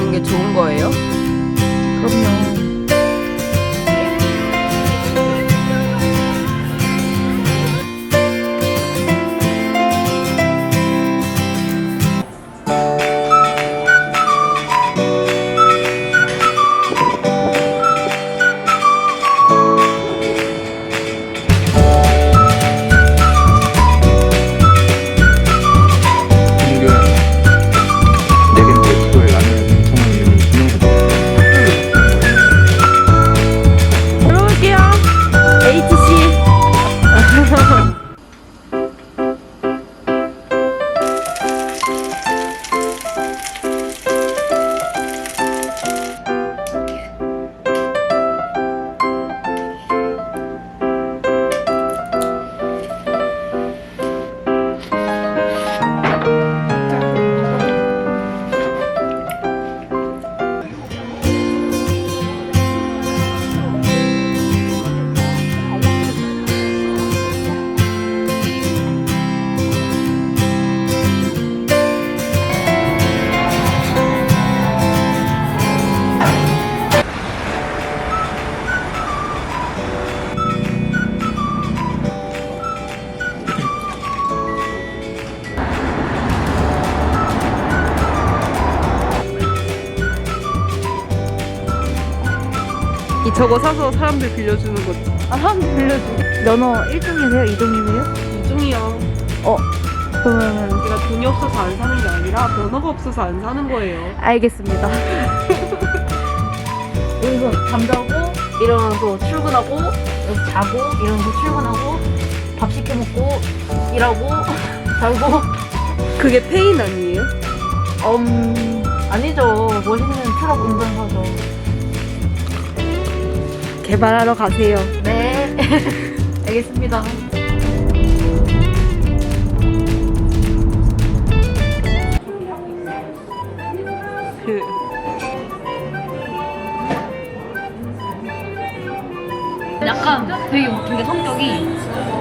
먹는 게 좋은 거예요? 그럼요. 저거 사서 사람들 빌려주는 거 아, 한 빌려주기? 면허 1등이세요? 2등이세요? 이중이요. 그러면 제가 돈이 없어서 안 사는 게 아니라 면허가 없어서 안 사는 거예요. 알겠습니다. 여기서 잠자고 일어나서 출근하고 여기서 자고 일어나서 출근하고 밥 시켜 먹고 일하고 자고 그게 페인 아니에요? 음 아니죠 멋있는 트럭 운전사죠. 개발하러 가세요. 네 알겠습니다. 그 약간 되게 웃긴 게 성격이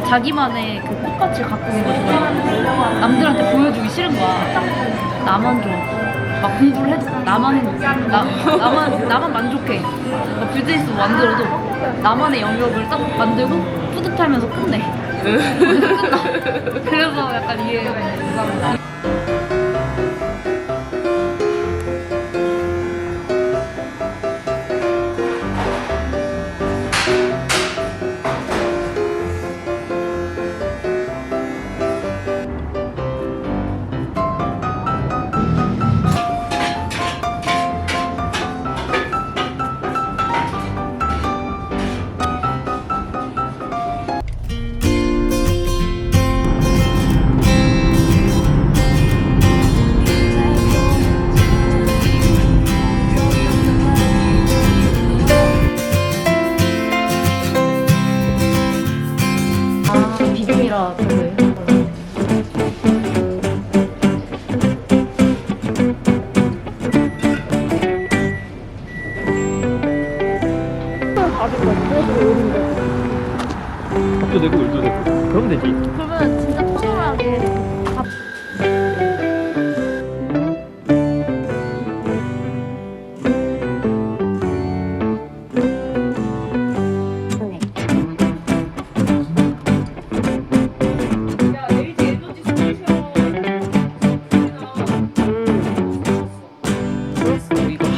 자기만의 그 꽃밭을 갖고 있는 거 좋아해. 남들한테 보여주기 싫은 거야. 딱 나만 좋아. 막 공부를 해도 나만 나 나만 나만 만족해. 막 비즈니스 만들어도 나만의 영역을 딱 만들고 뿌듯하면서 끝내. 끝나. 그래서 약간 이해가 불가능해. 아 밥도 내고 물도 내고. 그러면 되지. 그러면 진짜 포멀하게 밥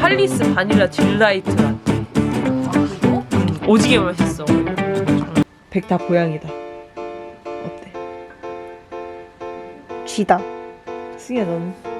할리스 바닐라 딜라이트 라떼. 음, 오지게 맛있어. 백다 고양이다. 어때? 쥐다. 승희야 너는?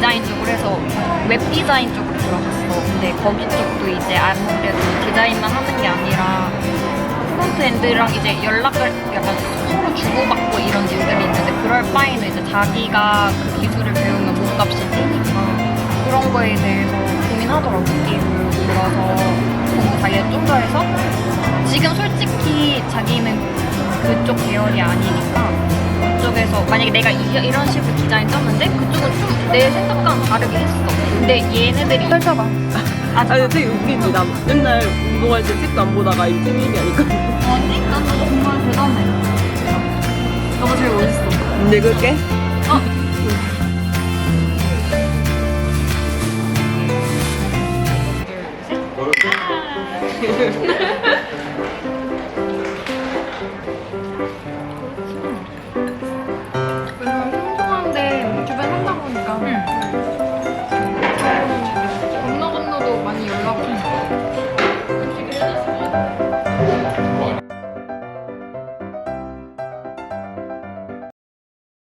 디자인 쪽으로 해서 웹 디자인 쪽으로 들어갔어. 근데 거기 쪽도 이제 아무래도 디자인만 하는 게 아니라 프론트엔드랑 이제 연락을 약간 서로 주고받고 이런 일들이 있는데 그럴 바에는 이제 자기가 그 기술을 배우면 몸값이 뛰니까 그런 거에 대해서 고민하더라고 게임을 들어서 공부 자기가 좀 더 해서 지금 솔직히 자기는 그쪽 계열이 아니니까 그쪽에서 만약에 내가 이, 이런 식으로 디자인 짰는데 그쪽은 좀 내 생각과는 다르게 했어. 근데 얘네들이 펼쳐봐 아, 아니 되게 웃기지. 나 맨날 운동할 때 책도 안 보다가 이 찜이 하니까. 아니 난너 정말 대단해. 너가 제일 멋있어. 근데 그게